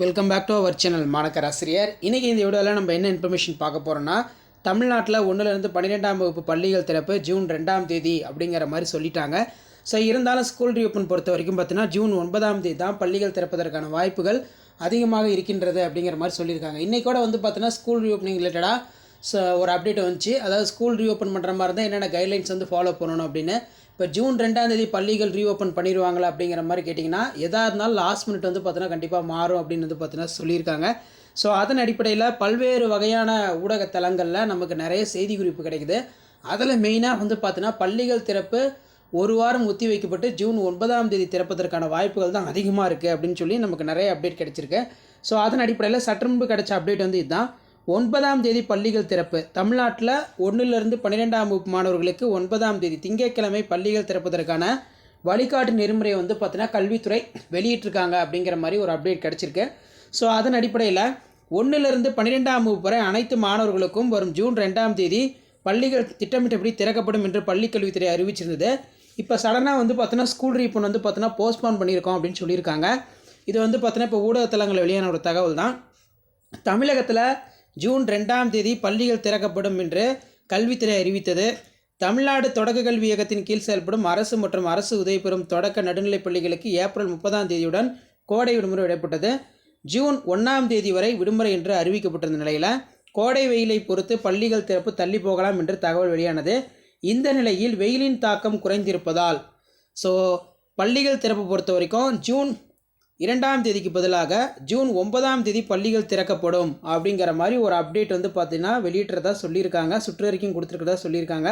Welcome back to our channel மாணக்கர் ஆசிரியர் இன்றைக்கி இந்த வீடியோவில் நம்ம என்ன இன்ஃபர்மேஷன் பார்க்க போகிறோன்னா தமிழ்நாட்டில் ஒன்றுலேருந்து பன்னிரெண்டாம் வகுப்பு பள்ளிகள் திறப்பு ஜூன் ரெண்டாம் தேதி அப்படிங்கிற மாதிரி சொல்லிட்டாங்க. ஸோ இருந்தாலும் ஸ்கூல் ரீஓப்பன் பொறுத்த வரைக்கும் பார்த்தீங்கன்னா ஜூன் ஒன்பதாம் தேதி தான் பள்ளிகள் திறப்பதற்கான வாய்ப்புகள் அதிகமாக இருக்கின்றது அப்படிங்கிற மாதிரி சொல்லியிருக்காங்க. இன்றைக்கூட வந்து பார்த்தீங்கன்னா ஸ்கூல் ரீஓப்பனிங் ரிலேட்டடாக ஸோ ஒரு அப்டேட் வந்துச்சு. அதாவது ஸ்கூல் ரீஓப்பன் பண்ணுற மாதிரி இருந்தால் என்னென்ன கைட்லைன்ஸ் வந்து ஃபாலோ பண்ணணும் அப்படின்னு. இப்போ ஜூன் ரெண்டாம் தேதி பள்ளிகள் ரீஓப்பன் பண்ணிடுவாங்களா அப்படிங்கிற மாதிரி கேட்டிங்கன்னா எதாக இருந்தாலும் லாஸ்ட் மினிட் வந்து பார்த்தீங்கன்னா கண்டிப்பாக மாறும் அப்படின்னு வந்து பார்த்தீங்கன்னா சொல்லியிருக்காங்க. ஸோ அதன் அடிப்படையில் பல்வேறு வகையான ஊடகத்தலங்களில் நமக்கு நிறைய செய்தி குறிப்பு கிடைக்குது. அதில் மெயினாக வந்து பார்த்தீங்கன்னா பள்ளிகள் திறப்பு ஒரு வாரம் ஒத்தி வைக்கப்பட்டு ஜூன் ஒன்பதாம் தேதி திறப்பதற்கான வாய்ப்புகள் தான் அதிகமாக இருக்குது அப்படின்னு சொல்லி நமக்கு நிறைய அப்டேட் கிடச்சிருக்கு. ஸோ அதன் அடிப்படையில் சற்று முன்பு கிடச்ச அப்டேட் வந்து இதுதான். ஒன்பதாம் தேதி பள்ளிகள் திறப்பு. தமிழ்நாட்டில் ஒன்றிலிருந்து பன்னிரெண்டாம் வகுப்பு மாணவர்களுக்கு ஒன்பதாம் தேதி திங்கட்கிழமை பள்ளிகள் திறப்பதற்கான வழிகாட்டு நெறிமுறையை வந்து பார்த்தீங்கன்னா கல்வித்துறை வெளியிட்டிருக்காங்க அப்படிங்கிற மாதிரி ஒரு அப்டேட் கிடச்சிருக்கு. ஸோ அதன் அடிப்படையில் ஒன்றிலிருந்து பன்னிரெண்டாம் வகுப்பு வரை அனைத்து மாணவர்களுக்கும் வரும் ஜூன் ரெண்டாம் தேதி பள்ளிகள் திட்டமிட்டபடி திறக்கப்படும் என்று பள்ளிக்கல்வித்துறை அறிவிச்சிருந்தது. இப்போ சடனாக வந்து பார்த்தோன்னா ஸ்கூல் ரீஃபண்ட் வந்து பார்த்தோன்னா போஸ்ட்போன் பண்ணியிருக்கோம் அப்படின்னு சொல்லியிருக்காங்க. இது வந்து பார்த்தோன்னா இப்போ ஊடகத்தலங்களில் வெளியான ஒரு தகவல் தான் தமிழகத்தில் ஜூன் ரெண்டாம் தேதி பள்ளிகள் திறக்கப்படும் என்று கல்வித்துறை அறிவித்தது. தமிழ்நாடு தொடக்க கல்வி இயக்கத்தின் கீழ் செயல்படும் அரசு மற்றும் அரசு உதவி பெறும் தொடக்க நடுநிலைப் பள்ளிகளுக்கு ஏப்ரல் முப்பதாம் தேதியுடன் கோடை விடுமுறை விடப்பட்டது ஜூன் ஒன்றாம் தேதி வரை விடுமுறை என்று அறிவிக்கப்பட்டிருந்த நிலையில் கோடை வெயிலை பொறுத்து பள்ளிகள் திறப்பு தள்ளி போகலாம் என்று தகவல் வெளியானது. இந்த நிலையில் வெயிலின் தாக்கம் குறைந்திருப்பதால் ஸோ பள்ளிகள் திறப்பு பொறுத்த வரைக்கும் ஜூன் இரண்டாம் தேதிக்கு பதிலாக ஜூன் ஒன்பதாம் தேதி பள்ளிகள் திறக்கப்படும் அப்படிங்கிற மாதிரி ஒரு அப்டேட் வந்து பார்த்தீங்கன்னா வெளியிட்டுறதா சொல்லியிருக்காங்க. சுற்றறிக்கையும் கொடுத்துருக்கதா சொல்லியிருக்காங்க.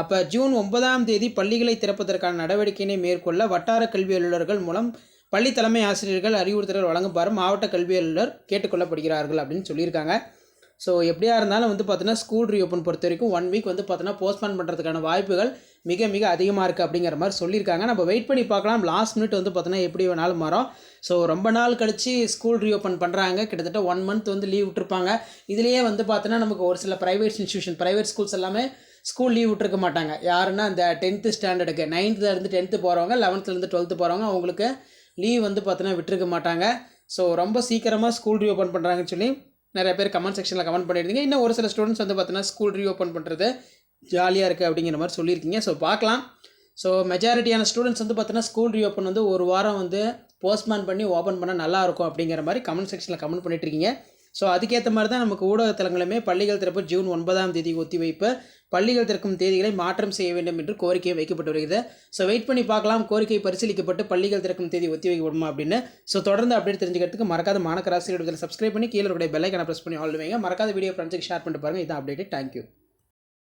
அப்போ ஜூன் ஒன்பதாம் தேதி பள்ளிகளை திறப்பதற்கான நடவடிக்கையினை மேற்கொள்ள வட்டார கல்வி அலுவலர்கள் மூலம் பள்ளி தலைமை ஆசிரியர்கள் அறிவுறுத்தல்கள் வழங்குமாறு மாவட்ட கல்வி அலுவலர் கேட்டுக்கொள்ளப்படுகிறார்கள் அப்படின்னு சொல்லியிருக்காங்க. ஸோ எப்படியா இருந்தாலும் வந்து பார்த்தீங்கன்னா ஸ்கூல் ரீஓப்பன் பொறுத்த வரைக்கும் ஒன் வீக் வந்து பார்த்தீங்கன்னா போஸ்ட்போன் பண்ணுறதுக்கான வாய்ப்புகள் மிக மிக அதிகமாக இருக்குது அப்படிங்கிற மாதிரி சொல்லியிருக்காங்க. நம்ம வெயிட் பண்ணி பார்க்கலாம். லாஸ்ட் மினிட் வந்து பார்த்தோன்னா எப்படி வேணாலும் மாறும். ஸோ ரொம்ப நாள் கழித்து ஸ்கூல் ரீஓப்பன் பண்ணுறாங்க கிட்டத்தட்ட ஒன் மந்த் வந்து லீவ் விட்டுருப்பாங்க. இதுலேயே வந்து பார்த்தோன்னா நமக்கு ஒரு சில ப்ரைவேட் இன்ஸ்டியூஷன் ப்ரைவேட் ஸ்கூல்ஸ் எல்லாமே ஸ்கூல் லீவ் விட்டுருக்க மாட்டாங்க. யாருன்னா அந்த டென்த்து ஸ்டாண்டர்டுக்கு நைன்த்துலேருந்து டென்த்து போகிறவங்க லெவன்த்துலேருந்து டுவெல்த்து போகிறவங்க அவங்களுக்கு லீவ் வந்து பார்த்தோன்னா விட்டுருக்க மாட்டாங்க. ஸோ ரொம்ப சீக்கிரமாக ஸ்கூல் ரீஓப்பன் பண்ணுறாங்கன்னு சொல்லி நிறைய பேர் கமெண்ட் செக்ஷனில் கமெண்ட் பண்ணியிருந்தீங்க. இன்னும் ஒரு சில ஸ்டூடெண்ட்ஸ் வந்து பார்த்தீங்கன்னா ஸ்கூல் ரீஓப்பன் பண்ணுறது ஜாலியாக இருக்குது அப்படிங்கிற மாதிரி சொல்லியிருக்கீங்க. ஸோ பார்க்கலாம். ஸோ மெஜாரிட்டியான ஸ்டூடெண்ட்ஸ் வந்து பார்த்தீங்கன்னா ஸ்கூல் ரீஓப்பன் வந்து ஒரு வாரம் வந்து போஸ்ட்மேன் பண்ணி ஓப்பன் பண்ணால் நல்லா இருக்கும் அப்படிங்கிற மாதிரி கமெண்ட் செக்ஷனில் கமெண்ட் பண்ணிட்டு இருக்கீங்க. ஸோ அதுக்கேற்ற மாதிரி தான் நமக்கு ஊடகத்தலங்களுமே பள்ளிகள் திறப்பு ஜூன் ஒன்பதாம் தேதி ஒத்திவைப்பு. பள்ளிகள் திறக்கும் தேதிகளை மாற்றம் செய்ய வேண்டும் என்று கோரிக்கை வைக்கப்பட்டு வருகிறது. ஸோ வெயிட் பண்ணி பார்க்கலாம். கோரிக்கை பரிசீலிக்கப்பட்டு பள்ளிகள் திறக்கும் தேதி ஒத்தி வைக்கப்படுமா அப்படின்னு. ஸோ தொடர்ந்து அப்டேட் தெரிஞ்சுக்கிறதுக்கு மறக்காத மாணக்கராசிரியர் சப்ஸ்கிரைப் பண்ணி கீழே இருக்கிற பெல்லைக்கான ப்ரெஸ் பண்ணி ஆள் வைங்க. மறக்காத வீடியோ ஃப்ரெண்ட்ஸுக்கு ஷேர் பண்ணிட்டு பாருங்கள் இதான் அப்டேட் தேங்க்யூ